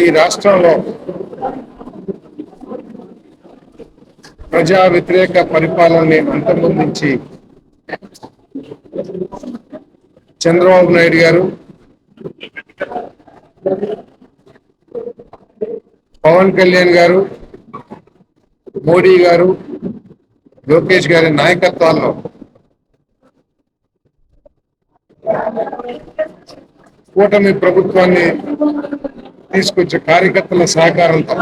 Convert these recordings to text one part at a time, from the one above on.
ఈ రాష్ట్రంలో ప్రజా వ్యతిరేక పరిపాలనని అంతమొందించి చంద్రబాబు నాయుడు గారు పవన్ కళ్యాణ్ గారు మోడీ గారు లోకేష్ గారి నాయకత్వాల్లో కూటమి ప్రభుత్వాన్ని తీసుకొచ్చే కార్యకర్తల సహకారంతో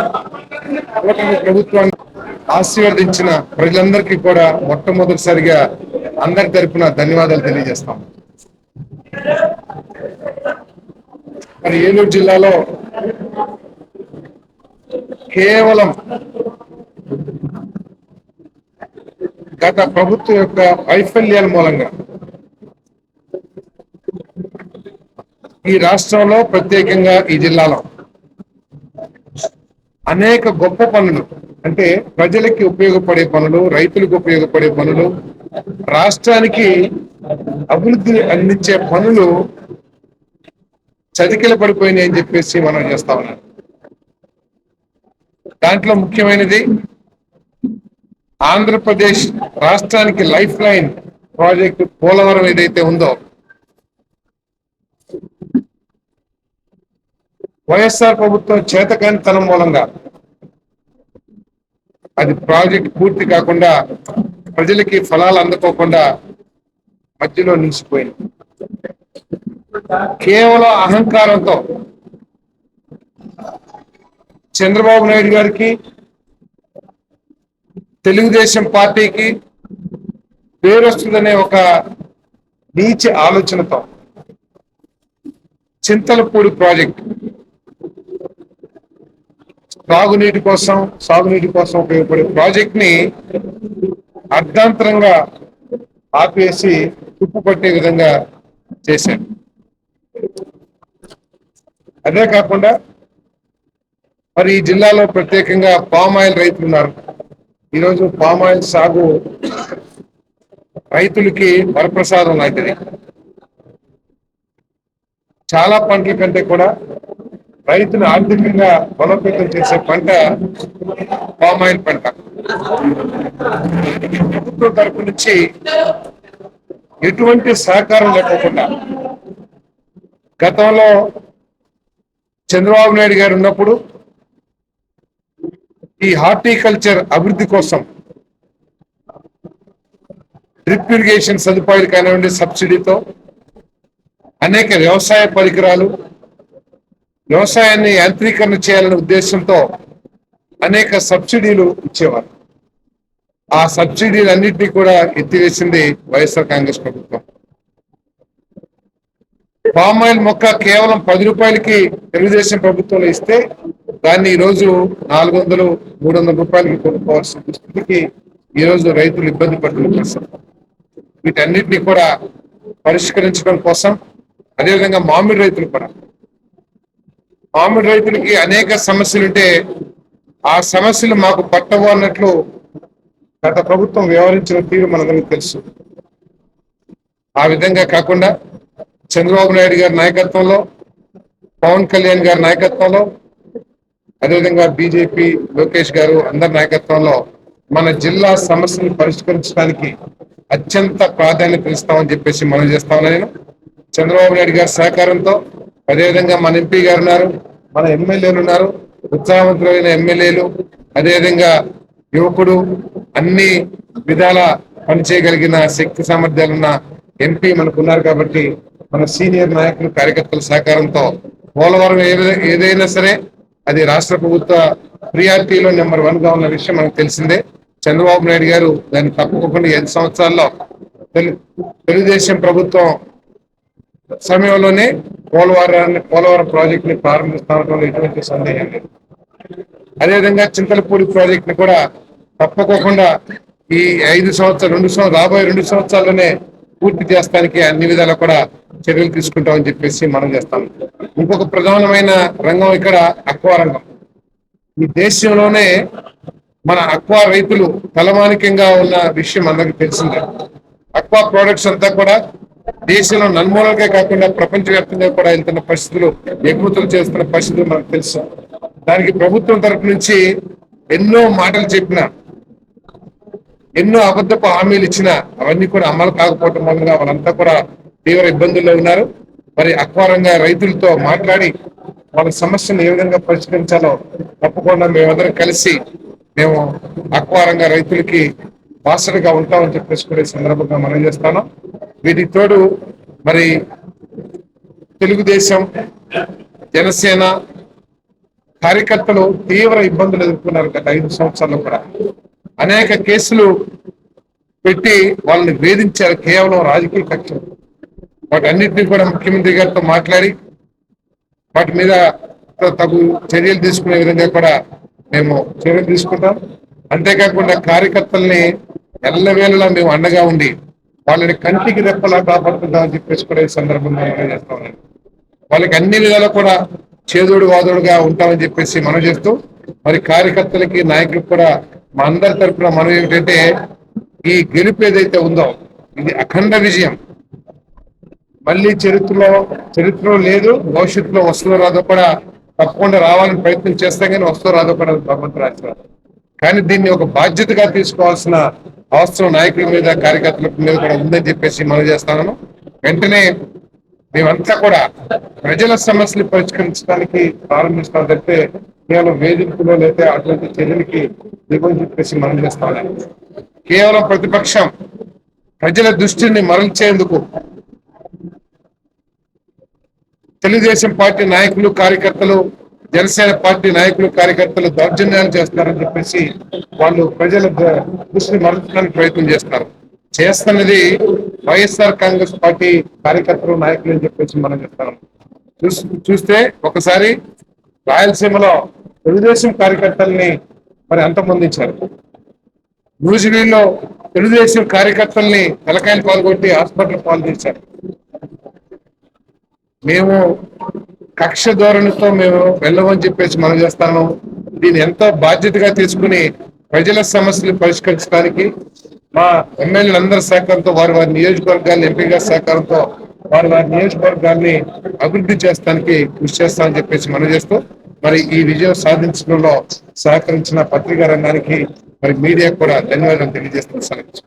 కూటమి ప్రభుత్వాన్ని ఆశీర్వదించిన ప్రజలందరికీ కూడా మొట్టమొదటిసారిగా అందరి తరపున ధన్యవాదాలు తెలియజేస్తాం మరి ఏలూరు జిల్లాలో కేవలం గత ప్రభుత్వం యొక్క వైఫల్యాల మూలంగా ఈ రాష్ట్రంలో ప్రత్యేకంగా ఈ జిల్లాలో అనేక గొప్ప పనులు. అంటే ప్రజలకి ఉపయోగపడే పనులు రైతులకు ఉపయోగపడే పనులు రాష్ట్రానికి అభివృద్ధిని అందించే పనులు చతికిల పడిపోయినాయి అని చెప్పేసి మనం చేస్తా ఉన్నాం. దాంట్లో ముఖ్యమైనది ఆంధ్రప్రదేశ్ రాష్ట్రానికి లైఫ్ లైన్ ప్రాజెక్టు పోలవరం ఏదైతే ఉందో వైఎస్ఆర్ ప్రభుత్వం చేతకానితనం మూలంగా అది ప్రాజెక్ట్ పూర్తి కాకుండా ప్రజలకి ఫలాలు అందుకోకుండా మధ్యలో నిలిచిపోయింది. కేవలం అహంకారంతో చంద్రబాబు నాయుడు గారికి తెలుగుదేశం పార్టీకి పేరు వస్తుందనే ఒక నీచి ఆలోచనతో చింతలపూడి ప్రాజెక్ట్ తాగునీటి కోసం సాగునీటి కోసం ఉపయోగపడే ప్రాజెక్ట్ని అర్ధాంతరంగా ఆపేసి తుప్పు పట్టే విధంగా చేశారు. అదే కాకుండా మరి ఈ జిల్లాలో ప్రత్యేకంగా పామ్ ఆయిల్ రైతులు ఉన్నారు. ఈరోజు పామ్ ఆయిల్ సాగు రైతులకి వరప్రసాదం లాంటిది. చాలా పంటల కంటే కూడా రైతులు ఆర్థికంగా బలోపేతం చేసే పంట పామ్ ఆయిల్ పంట. ప్రభుత్వం తరపు నుంచి ఎటువంటి సహకారం లేకుండా గతంలో చంద్రబాబు నాయుడు గారు ఉన్నప్పుడు ఈ హార్టికల్చర్ అభివృద్ధి కోసం డ్రిప్ ఇరిగేషన్ సదుపాయాలు కానివ్వండి సబ్సిడీతో అనేక వ్యవసాయ పరికరాలు వ్యవసాయాన్ని యాంత్రీకరణ చేయాలనే ఉద్దేశంతో అనేక సబ్సిడీలు ఇచ్చేవారు. ఆ సబ్సిడీలన్నింటినీ కూడా ఎత్తివేసింది వైఎస్ఆర్ కాంగ్రెస్ ప్రభుత్వం. పామ్ ఆయిల్ మొక్క కేవలం పది రూపాయలకి తెలుగుదేశం ప్రభుత్వంలో ఇస్తే దాన్ని ఈరోజు రోజు నాలుగు వందలు మూడు వందల రూపాయలకి కొనుక్కోవాల్సిన స్థితికి ఈ రోజు రైతులు ఇబ్బంది పడుతున్న పరిస్థితి. వీటన్నిటిని కూడా పరిష్కరించడం కోసం అదేవిధంగా మామిడి రైతులు కూడా మామిడి రైతులకి అనేక సమస్యలు ఉంటే ఆ సమస్యలు మాకు పట్టవు అన్నట్లు గత ప్రభుత్వం వ్యవహరించిన తీరు మనందరికీ తెలుసు. ఆ విధంగా కాకుండా చంద్రబాబు నాయుడు గారి నాయకత్వంలో పవన్ కళ్యాణ్ గారి నాయకత్వంలో అదేవిధంగా బీజేపీ లోకేష్ గారు అందరి నాయకత్వంలో మన జిల్లా సమస్యలు పరిష్కరించడానికి అత్యంత ప్రాధాన్యత ఇస్తామని చెప్పేసి మనం చేస్తామని నేను. చంద్రబాబు నాయుడు గారి సహకారంతో అదేవిధంగా మన ఎంపీ గారు ఉన్నారు మన ఎమ్మెల్యేలు ఉన్నారు ఉత్సాహవంతులైన ఎమ్మెల్యేలు అదేవిధంగా యువకుడు అన్ని విధాల పనిచేయగలిగిన శక్తి సామర్థ్యాలున్న ఎంపీ మనకు ఉన్నారు కాబట్టి మన సీనియర్ నాయకులు కార్యకర్తల సహకారంతో పోలవరం ఏదైనా సరే అది రాష్ట్ర ప్రభుత్వ ప్రియారిటీలో నెంబర్ వన్గా ఉన్న విషయం మనకు తెలిసిందే. చంద్రబాబు నాయుడు గారు దాన్ని తప్పకుండా ఎన్ని సంవత్సరాల్లో తెలు- తెలుగుదేశం ప్రభుత్వం సమయంలోనే పోలవరాన్ని పోలవరం ప్రాజెక్ట్ని ఎటువంటి సందేహం లేదు. అదేవిధంగా చింతలపూడి ప్రాజెక్టుని కూడా తప్పకోకుండా ఈ ఐదు సంవత్సరాలు రెండు సంవత్సరాలు రాబోయే రెండు సంవత్సరాల్లోనే పూర్తి చేస్తానికి అన్ని విధాలు కూడా చర్యలు తీసుకుంటామని చెప్పేసి మనం చేస్తాం. ఇంకొక ప్రధానమైన రంగం ఇక్కడ అక్వా రంగం. ఈ దేశంలోనే మన అక్వా రైతులు తలమానికంగా ఉన్న విషయం అందరికీ తెలిసిందే. అక్వా ప్రోడక్ట్స్ అంతా కూడా దేశంలో నలుమూలకే కాకుండా ప్రపంచవ్యాప్తంగా కూడా ఇంత పరిస్థితులు ఎగుమతులు చేస్తున్న పరిస్థితులు మనకు తెలుసు. దానికి ప్రభుత్వం తరపు నుంచి ఎన్నో మాటలు చెప్పిన ఎన్నో అబద్ధపు హామీలు ఇచ్చిన అవన్నీ కూడా అమలు కాకపోవటం వల్ల వాళ్ళంతా కూడా తీవ్ర ఇబ్బందుల్లో ఉన్నారు. మరి అక్వారంగా రైతులతో మాట్లాడి వాళ్ళ సమస్యను ఏ విధంగా పరిష్కరించాలో తప్పకుండా మేమందరం కలిసి మేము అక్వారంగా రైతులకి బాసటగా ఉంటామని చెప్పేసి కూడా ఈ సందర్భంగా మనం చేస్తాను. వీటికి తోడు మరి తెలుగుదేశం జనసేన కార్యకర్తలు తీవ్ర ఇబ్బందులు ఎదుర్కొన్నారు గత ఐదు సంవత్సరాల్లో కూడా. అనేక కేసులు పెట్టి వాళ్ళని వేధించారు కేవలం రాజకీయ కక్షలు. వాటన్నిటిని కూడా ముఖ్యమంత్రి గారితో మాట్లాడి వాటి మీద తగు చర్యలు తీసుకునే విధంగా కూడా మేము చర్యలు తీసుకుంటాం. అంతేకాకుండా కార్యకర్తల్ని ఎల్లవేళలా మేము అండగా ఉండి. వాళ్ళని కంటికి రెప్పలా కాపాడుకుంటామని చెప్పేసి కూడా ఈ సందర్భంగా చేస్తా ఉన్నాను వాళ్ళకి అన్ని విధాలు కూడా చేదోడు వాదోడుగా ఉంటామని చెప్పేసి మనం చేస్తూ మరి కార్యకర్తలకి నాయకులకు కూడా మా అందరి తరపున మనం ఏమిటంటే ఈ గెలుపు ఏదైతే ఉందో ఇది అఖండ విజయం. మళ్ళీ చరిత్రలో చరిత్రలో లేదు భవిష్యత్తులో వస్తుందో రాదో కూడా తప్పకుండా రావాలని ప్రయత్నం చేస్తాం కానీ వస్తుందో రాదో కూడా భగవంతుడు రాశారు కానీ దీన్ని ఒక బాధ్యతగా తీసుకోవాల్సిన అవసరం నాయకుల మీద కార్యకర్తల మీద కూడా ఉందని చెప్పేసి మనం చేస్తాను వెంటనే మేమంతా కూడా ప్రజల సమస్యలు పరిష్కరించడానికి ప్రారంభిస్తాం తప్పితే కేవలం వేధింపులో లేదా అటువంటి చర్యలకి దిగుని చెప్పేసి మనం చేస్తాం కేవలం ప్రతిపక్షం ప్రజల దృష్టిని మరల్చేందుకు తెలుగుదేశం పార్టీ నాయకులు కార్యకర్తలు జనసేన పార్టీ నాయకులు కార్యకర్తలు దౌర్జన్యాలు చేస్తారని చెప్పేసి వాళ్ళు ప్రజల దృష్టిని మరల్చడానికి ప్రయత్నం చేస్తారు చేస్తున్నది వైఎస్ఆర్ కాంగ్రెస్ పార్టీ కార్యకర్తలు నాయకులు అని చెప్పేసి మనం చెప్తాం చూస్తే ఒకసారి రాయలసీమలో తెలుగుదేశం కార్యకర్తల్ని మరి అంతమొందించారు. న్యూజిలాండ్లో తెలుగుదేశం కార్యకర్తల్ని తలకాయలు పాల్గొట్టి హాస్పిటల్ పాల్గొచ్చారు మేము కక్ష ధోరణితో మేము వెళ్ళమని చెప్పేసి మనం చేస్తాను. దీన్ని ఎంతో బాధ్యతగా తీసుకుని ప్రజల సమస్యలు పరిష్కరించడానికి మా ఎమ్మెల్యేలందరి సహకారంతో వారి వారి నియోజకవర్గాన్ని ఎంపీగా సహకారంతో వారి వారి నియోజకవర్గాన్ని అభివృద్ధి చేస్తానికి కృషి చేస్తామని చెప్పేసి మనం చేస్తూ మరి ఈ విజయం సాధించడంలో సహకరించిన పత్రికా రంగానికి మరి మీడియా కూడా ధన్యవాదాలు తెలియజేస్తున్నాను